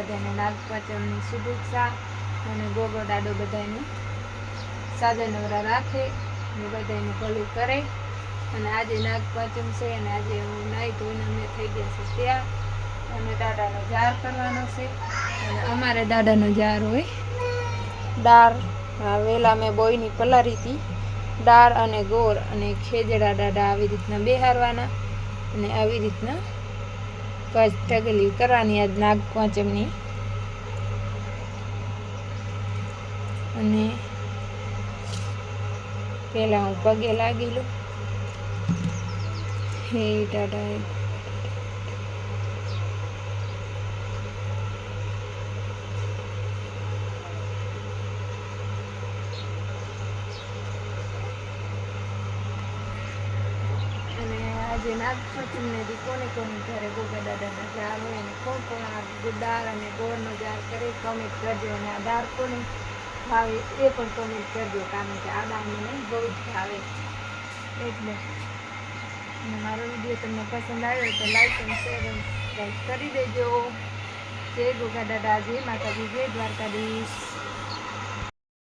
બધાને નાગપાંચમની શુભેચ્છા અને ગોગો દાડો બધાને સાજા નવરા રાખે અને બધાને ભલું કરે. અને આજે નાગપંચમ છે અને આજે હું નાહી ધોઈને અમે થઈ ગયા છે ત્યાં. અને દાદાનો જાર કરવાનો છે. અને અમારે દાદાનો જાર હોય. દાળ વહેલા મેં બોયની પલારી હતી. દાળ અને ગોળ અને ખેજડા દાડા આવી રીતના બેહારવાના અને આવી રીતના કચ ઢગલી કરવાની આજ નાગ પાંચમની. અને પહેલાં હું પગે લાગેલું દાદા હે અને આજે નાગપંચમને કોને કોને ઘરે ગોગા દાદાના જાર હોય અને કોણ કોણ આ દાળ અને ગોળનો જાર કરે કમેન્ટ કરજો અને આ દાળ કોને ભાવે એ પણ કમેન્ટ કરજો, કારણ કે આ દાળ મને બહુ જ ભાવે. એટલે મારો વીડિયો તમને પસંદ આવ્યો તો લાઈક અને શેર કરી દેજો. જય ગોગા દાદા જય માતાજી, જય દ્વારકાધીશ.